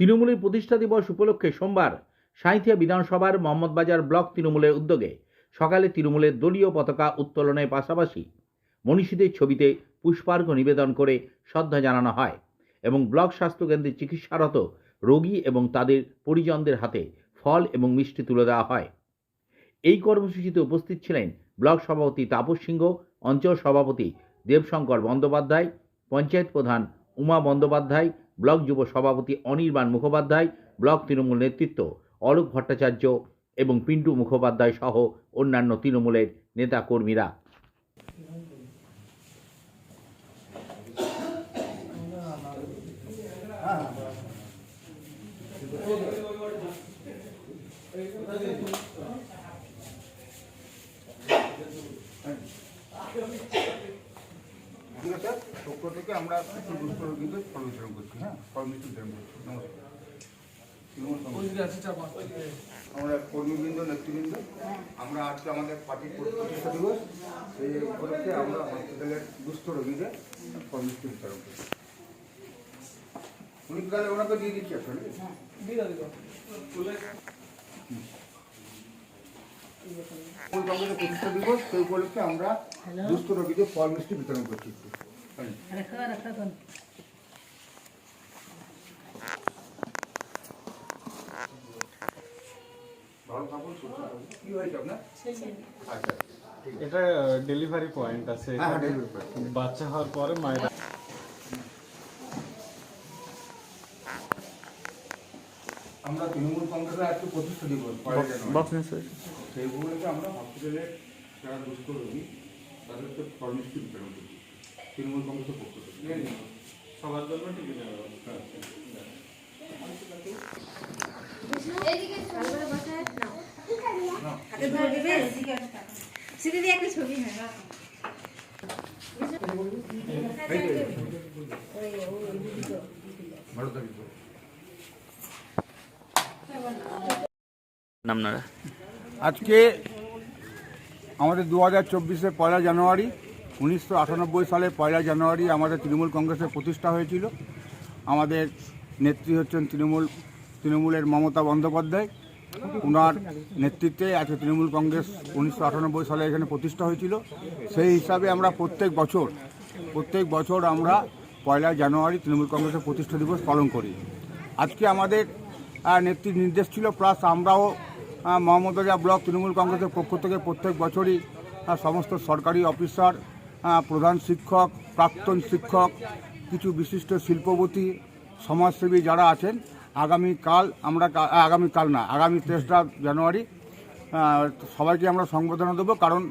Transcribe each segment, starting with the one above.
তৃণমূলের প্রতিষ্ঠা দিবস উপলক্ষে সোমবার সাঁইথিয়া বিধানসভার মোহাম্মদবাজার ব্লক তৃণমূলের উদ্যোগে সকালে তৃণমূলের দলীয় পতাকা উত্তোলনের পাশাপাশি মনীষীদের ছবিতে পুষ্পার্ঘ নিবেদন করে শ্রদ্ধা জানানো হয় এবং ব্লক স্বাস্থ্যকেন্দ্রে চিকিৎসারত রোগী এবং তাদের পরিজনদের হাতে ফল এবং মিষ্টি তুলে দেওয়া হয়। এই কর্মসূচিতে উপস্থিত ছিলেন ব্লক সভাপতি তাপস সিংহ, অঞ্চল সভাপতি দেবশঙ্কর বন্দ্যোপাধ্যায়, পঞ্চায়েত প্রধান উমা বন্দ্যোপাধ্যায় ব্লক যুব সভাপতি অনির্বাণ মুখোপাধ্যায়, ব্লক তৃণমূল নেতৃত্ব অলোক ভট্টাচার্য এবং পিন্টু মুখোপাধ্যায় সহ অন্যান্য তৃণমূলের নেতাকর্মীরা। ঠিক থেকে আমরা কিছু দুস্থ রোগীদের ফল বিতরণ করছি হ্যাঁ? বিতরণ করছি নমস্কার। আমরা কর্মীবৃন্দ নেতৃবৃন্দ আমরা আজকে আমাদের পার্টির প্রতিষ্ঠা দিবস। সেই উপলক্ষে আমরা হসপিটালের দুস্থ রোগীদের মিষ্টি বিতরণ করছি উনি তাহলে ওনাকে দিয়ে দিচ্ছি আসলে কংগ্রেসের প্রতিষ্ঠা দিবস সেই উপলক্ষে আমরা দুস্থ রোগীদের ফল মিষ্টি বিতরণ করছি হ্যাঁ। रखा रखा कौन ভালো থাকুন সুস্থ থাকুন কি হয়েছে আপনার আচ্ছা ঠিক আছে এটা ডেলিভারি পয়েন্ট আছে হ্যাঁ হ্যাঁ ডেলিভারি করে বাচ্চা হওয়ার পরে মায়ের আমরা তৃণমূল কংগ্রেসের আজকে প্রতিষ্ঠা দিবস পয়লা জানুয়ারি সেই উপলক্ষে আমরা হসপিটালে যারা দুস্থ রোগী তাদেরকে ফল মিষ্টি বিতরণ করছি তৃণমূল কংগ্রেসের পক্ষ থেকে। সবার জন্য টিফিনের ব্যবস্থা আছে। सीधे দিয়ে একটা। ছবি হ্যাঁ ভালো থাকিস আপনারা আজকে আমাদের দু হাজার চব্বিশে পয়লা জানুয়ারি। উনিশশো আটানব্বই সালে পয়লা জানুয়ারি আমাদের তৃণমূল কংগ্রেসের প্রতিষ্ঠা হয়েছিল। আমাদের নেত্রী হচ্ছেন তৃণমূল তৃণমূলের মমতা বন্দ্যোপাধ্যায়। ওনার নেতৃত্বে আজকে তৃণমূল কংগ্রেস উনিশশো আটানব্বই সালে এখানে প্রতিষ্ঠা হয়েছিল। সেই হিসাবে আমরা প্রত্যেক বছর প্রত্যেক বছর আমরা পয়লা জানুয়ারি তৃণমূল কংগ্রেসের প্রতিষ্ঠা দিবস পালন করি। আজকে আমাদের নেত্রীর নির্দেশ ছিল প্লাস আমরাও আহ, ব্লক তৃণমূল কংগ্রেসের পক্ষ থেকে প্রত্যেক বছরই সমস্ত সরকারি অফিসার প্রধান শিক্ষক, প্রাক্তন শিক্ষক, কিছু বিশিষ্ট শিল্পপতি, সমাজসেবী যারা আছেন, আগামীকাল আমরা আগামীকাল না, আগামী তেসরা জানুয়ারি সবাইকে আমরা সংবর্ধনা দেবো, কারণ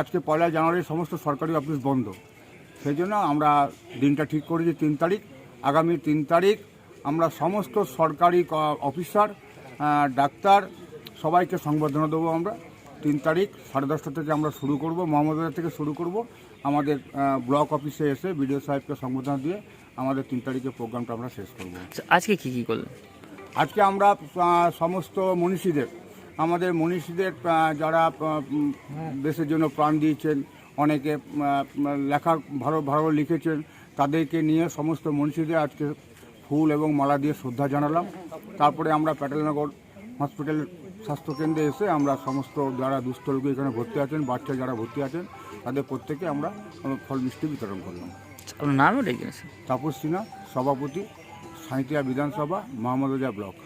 আজকে পয়লা জানুয়ারি সমস্ত সরকারি অফিস বন্ধ। সেই জন্য আমরা দিনটা ঠিক করেছি তিন তারিখ। আগামী তিন তারিখ আমরা সমস্ত সরকারি অফিসার ডাক্তার সবাইকে সংবর্ধনা দেবো আমরা। তিন তারিখ সাড়ে দশটা থেকে আমরা শুরু করব মোহাম্মদবাজার থেকে শুরু করব। আমাদের ব্লক অফিসে এসে বিডিও সাহেবকে সংবর্ধনা দিয়ে আমাদের তিন তারিখের প্রোগ্রামটা আমরা শেষ করব। আজকে কি কি করলেন? আজকে আমরা সমস্ত মনীষীদের আমাদের মনীষীদের যারা দেশের জন্য প্রাণ দিয়েছেন অনেকে লেখা ভালো ভালো লিখেছেন তাদেরকে নিয়ে সমস্ত মনীষীদের আজকে ফুল এবং মালা দিয়ে শ্রদ্ধা জানালাম। তারপরে আমরা প্যাটেলনগর হসপিটালের স্বাস্থ্যকেন্দ্রে এসে আমরা সমস্ত যারা দুস্থ রোগী এখানে ভর্তি আছেন বাচ্চা যারা ভর্তি আছেন তাদের প্রত্যেকে আমরা ফল মিষ্টি বিতরণ করলাম। আপনার নামও ডেকে তাপস সিনহা সভাপতি সাঁইতিয়া বিধানসভা মোহাম্মদ ব্লক।